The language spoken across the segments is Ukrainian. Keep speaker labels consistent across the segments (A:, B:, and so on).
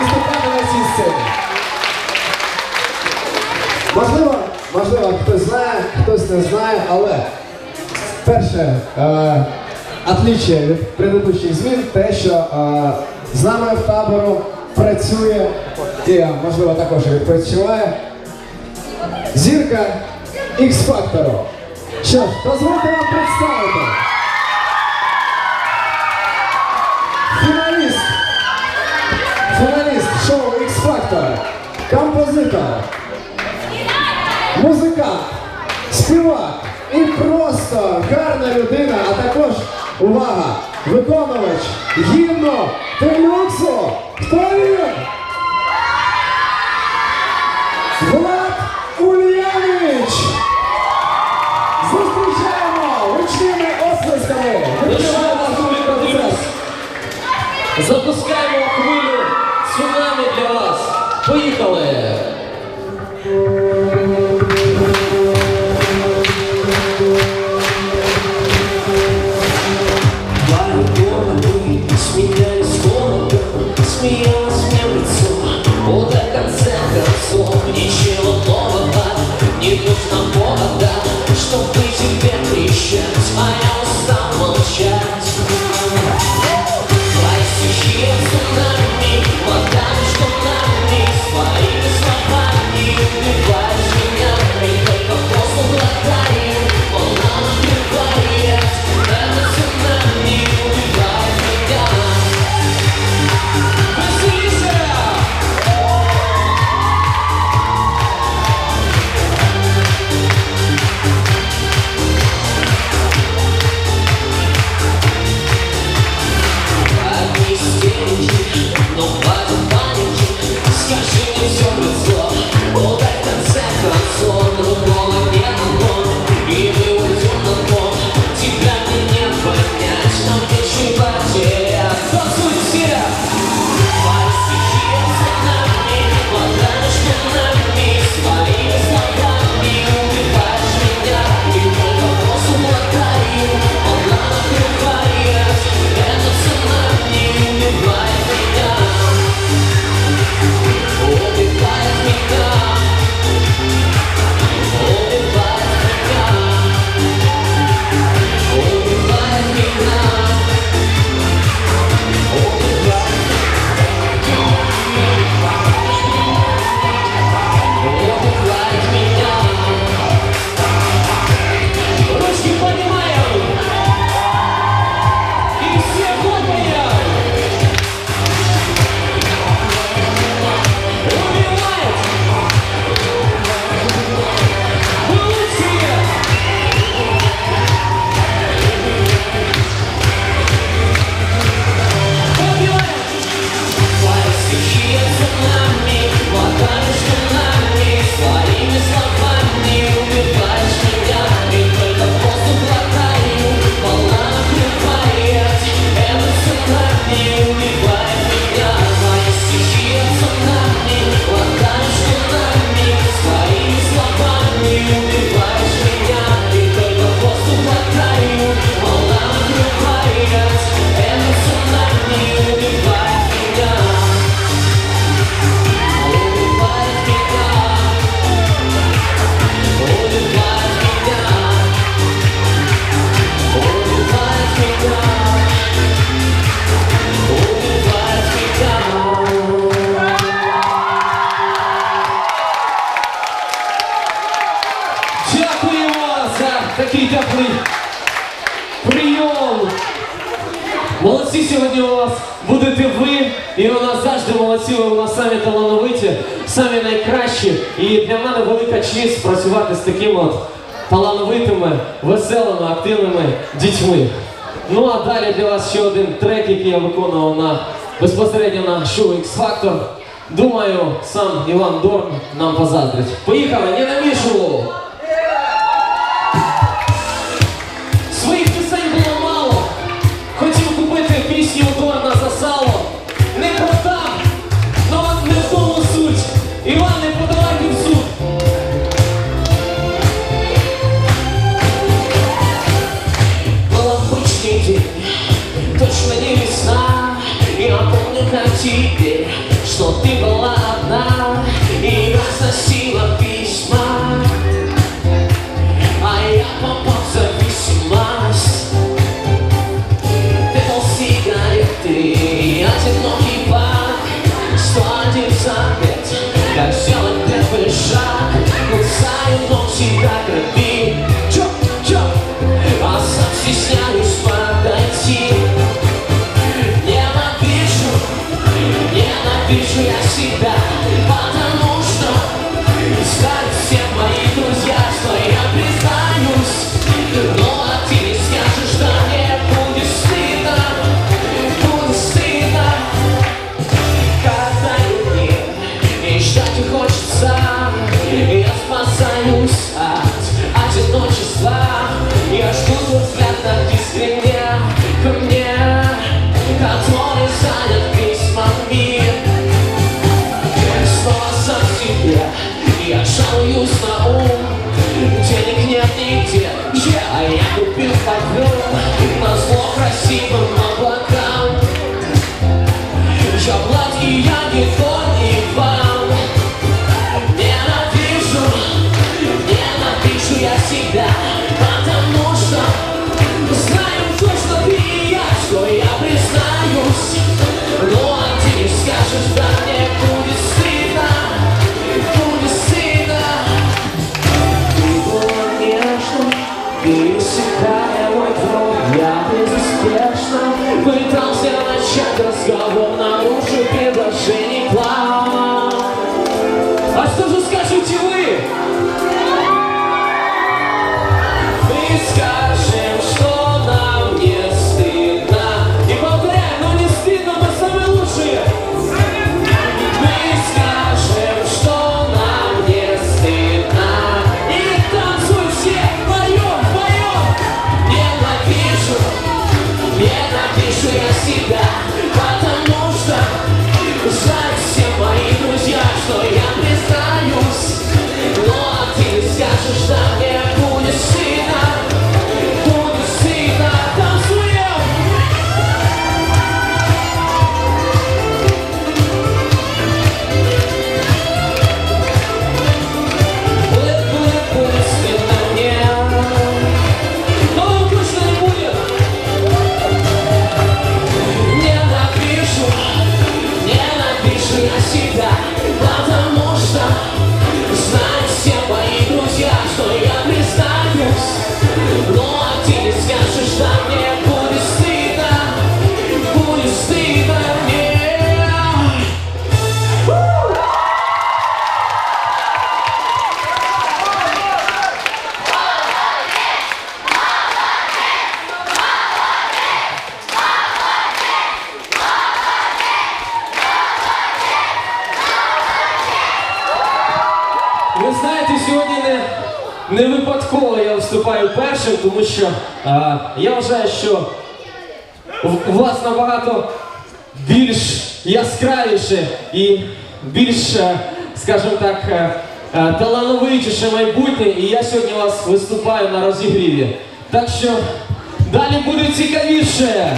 A: виступати на цій сцені. Можливо, можливо, хтось знає, хтось не знає, але перше е, від предыдущих змін те, що е, з нами в табору працює і можливо також відпочиває зірка X-Factor. Що ж, дозвольте вам представити. X-Factor. Композитор. Музикант. Співак. І просто гарна людина, а також, увага, виконувач гімну Телюксу. Хто він? Влад Ульянович! Зустрічаємо гучними оплесками!
B: Запускаємо Поїхали! Молодці сьогодні у вас будете ви, і у нас завжди молодці, ви у нас самі талановиті, самі найкращі. І для мене велика честь працювати з такими от талановитими, веселими, активними дітьми. Ну а далі для вас ще один трек, який я виконував на безпосередньо на шоу X Factor. Думаю, сам Іван Дорн нам позаздрить. Поїхали, не намішував! Своїх сына Казаю мир, мечтать хочется Я спасаюсь от одиночества Я жду твой Що плат і я не форм Вау! А что же скажете вы?
C: Ви знаєте, сьогодні не не випадково я виступаю першим, тому що а, я вважаю, що у вас набагато більш яскравіше і більш, е, скажімо так, е, е, талановитіше майбутнє. І я сьогодні вас виступаю на розігріві. Так що далі буде цікавіше.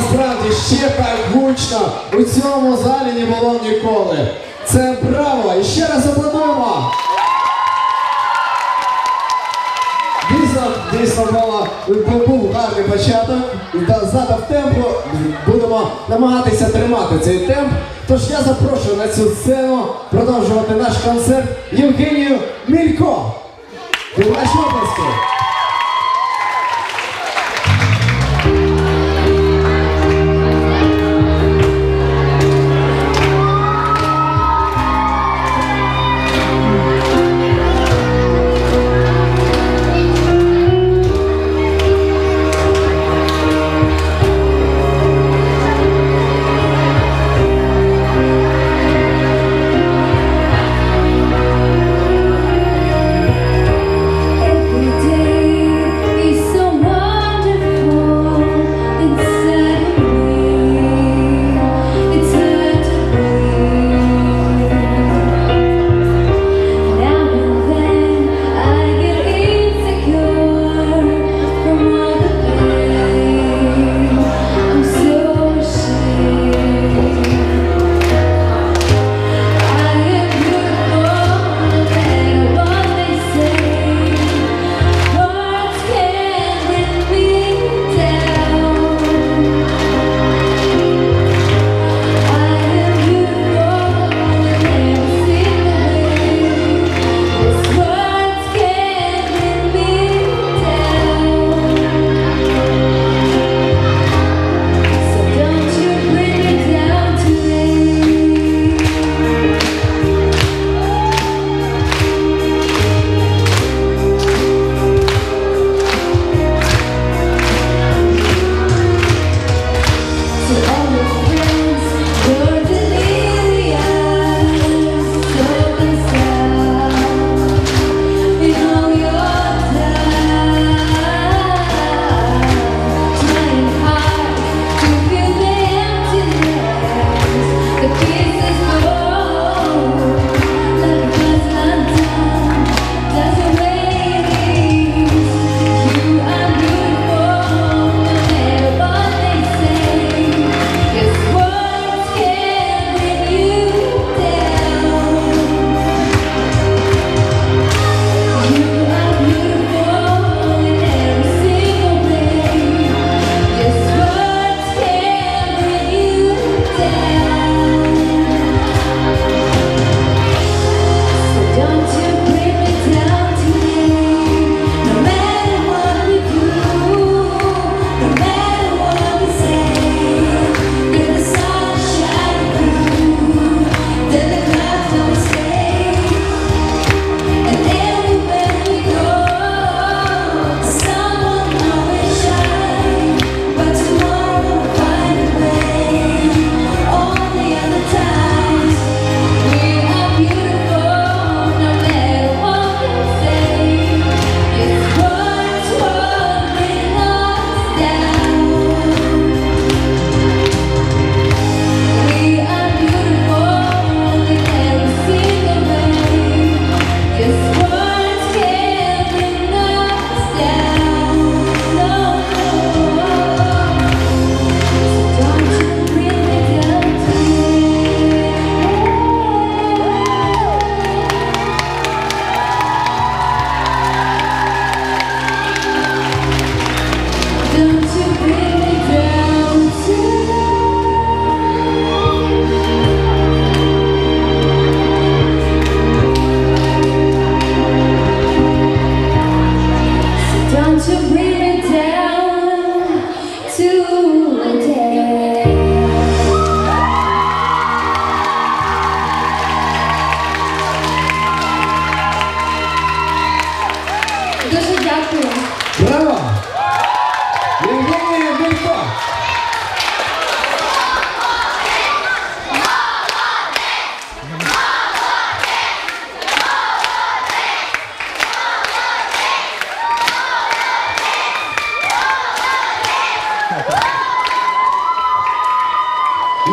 A: насправді ще так гучно у цьому залі не було ніколи. Це браво! І ще раз аплодуємо! Дійсно, дійсно було, був гарний початок. Задав темпу, будемо намагатися тримати цей темп. Тож я запрошую на цю сцену продовжувати наш концерт Євгенію Мілько. До нашої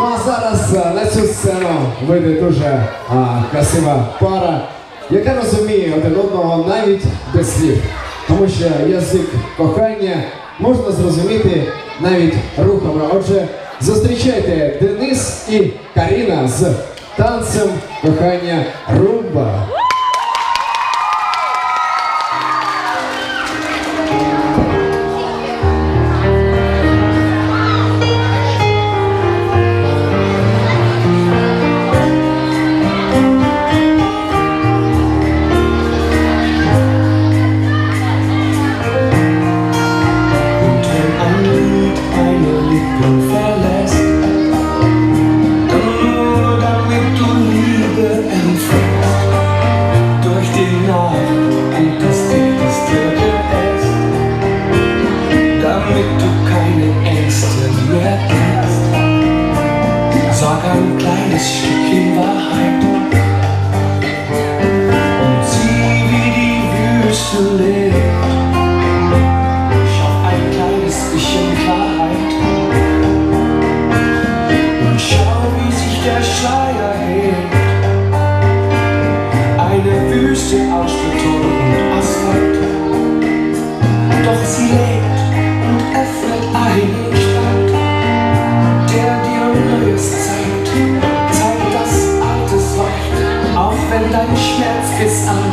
A: а зараз е, на цю сцену вийде дуже а, красива пара, яка розуміє один одного навіть без слів. Тому що язик кохання можна зрозуміти навіть рухами. Отже, зустрічайте Денис і Каріна з танцем кохання Румба.
D: du keine Ängste mehr kennst, Sag ein kleines Stückchen Wahrheit. It's a